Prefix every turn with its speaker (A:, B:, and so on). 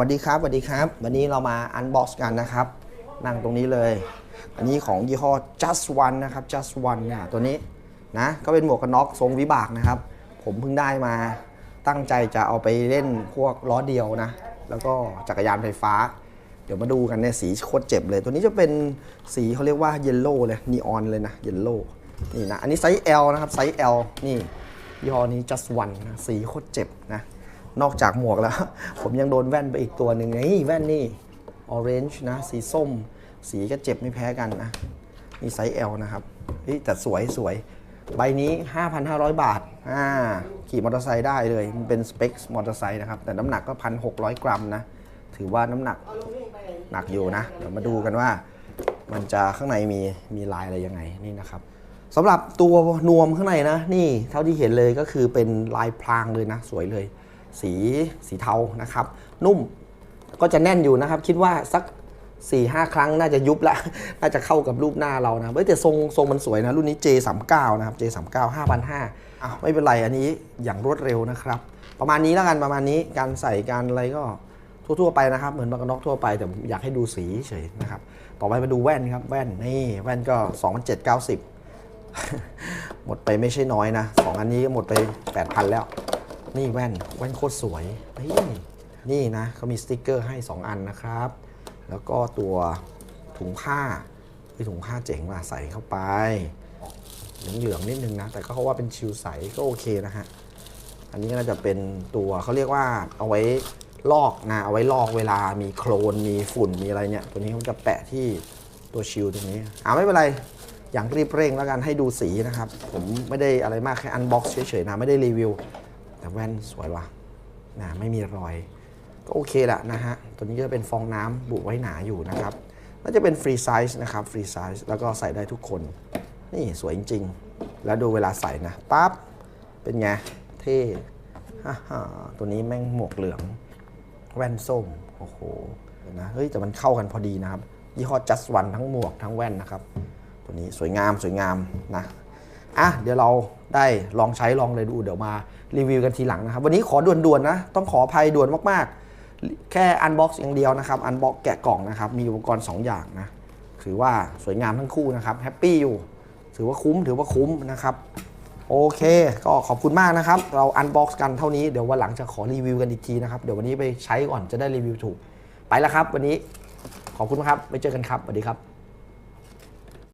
A: สวัสดีครับสวัสดีครับ วันนี้เรามาอันบ็อกซ์กันนะครับ นั่งตรงนี้เลย อันนี้ของยี่ห้อ just one นะครับ just one เนี่ยตัวนี้นะก็เป็นหมวกกันน็อกทรงวิบากนะครับ ผมเพิ่งได้มาตั้งใจจะเอาไปเล่นพวกล้อเดียวนะ แล้วก็จักรยานไฟฟ้า เดี๋ยวมาดูกันเนี่ยสีโคตรเจ็บเลย ตัวนี้จะเป็นสีเขาเรียกว่าเยลโล่เลยนีออนเลยนะเยลโล่นี่นะอันนี้ไซส์ L นะครับไซส์ L นี่ยี่ห้อนี้ just one นะสีโคตรเจ็บนะ นอกจากหมวกแล้ว ผมยังโดนแว่นไปอีกตัวหนึ่งนี่แว่นนี่ orange นะ สีส้ม สีก็เจ็บไม่แพ้กันนะ นี่ไซส์ L นะครับเฮ้ยแต่สวยสวย ใบนี้ 5,500 บาทอ่าขี่มอเตอร์ไซค์ได้เลย มันเป็นสเปคมอเตอร์ไซค์นะครับ แต่น้ำหนักก็ 1,600 กรัมนะ ถือว่าน้ำหนักหนักอยู่นะ เดี๋ยวมาดูกันว่า มันจะข้างในมีมีลายอะไรยังไงนี่นะครับสำหรับตัวนวมข้างในนะ นี่เท่าที่เห็นเลยก็คือเป็นลายพรางเลยนะ สวยเลย สีสีเทานะครับ นุ่มก็จะแน่นอยู่นะครับ คิดว่าสัก4ี่ห้าครั้งน่าจะยุบละน่าจะเข้ากับรูปหน้าเรานะเฮ้ยแต่ทรงทรงมันสวยนะ รุ่นนี้ J39 นะครับ J39 5,500อะไม่เป็นไรอันนี้อย่างรวดเร็วนะครับ ประมาณนี้แล้วกันประมาณนี้การใส่การอะไรก็ทั่วๆไปนะครับ เหมือนบางกระนอกทั่วไปแต่ผมอยากให้ดูสีเฉยนะครับ ต่อไปมาดูแว่นครับแว่นนี่แว่นก็ 2,790 หมดไปไม่ใช่น้อยนะสองอันนี้ก็หมดไป 8,000 แล้ว นี่แว่นแว่นโคตรสวยนี่นะเขามีสติกเกอร์ให้ 2 อันนะครับ แล้วก็ตัวถุงผ้าที่ถุงผ้าเจ๋งว่ะใส่เข้าไป เหลืองๆนิดนึงนะ แต่ก็เขาว่าเป็นชิวใสก็โอเคนะฮะ อันนี้ก็น่าจะเป็นตัวเขาเรียกว่าเอาไว้ลอกนะเอาไว้ลอกเวลามีโคลนมีฝุ่นมีอะไรเนี่ย ตัวนี้เขาจะแปะที่ตัวชิลตรงนี้อ่าไม่เป็นไรอย่างรีบเร่งแล้วกันให้ดูสีนะครับ ผมไม่ได้อะไรมากแค่อันบ็อกซ์เฉยๆนะไม่ได้รีวิว แต่แว่นสวยว่ะนะไม่มีรอย ก็โอเคแหละนะฮะ ตัวนี้ก็จะเป็นฟองน้ำบุไว้หนาอยู่นะครับ น่าจะเป็นฟรีไซส์นะครับฟรีไซส์แล้วก็ใส่ได้ทุกคน นี่สวยจริง ๆ แล้วดูเวลาใส่นะปั๊บ เป็นไง เท่ฮ่าฮ่าตัวนี้แม่งหมวกเหลือง แว่นส้ม โอ้โหเดี๋ยวนะเฮ้ย แต่มันเข้ากันพอดีนะครับ ยี่ห้อ just one ทั้งหมวกทั้งแว่นนะครับ ตัวนี้สวยงามสวยงามนะ อะเดี๋ยวเราได้ลองใช้ลองเลยดูเดี๋ยวมารีวิวกันทีหลังนะครับ วันนี้ขอด่วนๆนะ ต้องขออภัยด่วนมากๆ แค่อันบ็อกซ์อย่างเดียวนะครับอันบ็อกแกะกล่องนะครับ มีอุปกรณ์ 2 อย่างนะถือว่าสวยงามทั้งคู่นะครับแฮปปี้อยู่ ถือว่าคุ้มถือว่าคุ้มนะครับโอเค ก็ขอบคุณมากนะครับ เราอันบ็อกซ์กันเท่านี้ เดี๋ยววันหลังจะขอรีวิวกันอีกทีนะครับ เดี๋ยววันนี้ไปใช้ก่อนจะได้รีวิวถูก ไปแล้วครับ วันนี้ขอบคุณครับ ไปเจอกันครับ สวัสดีครับ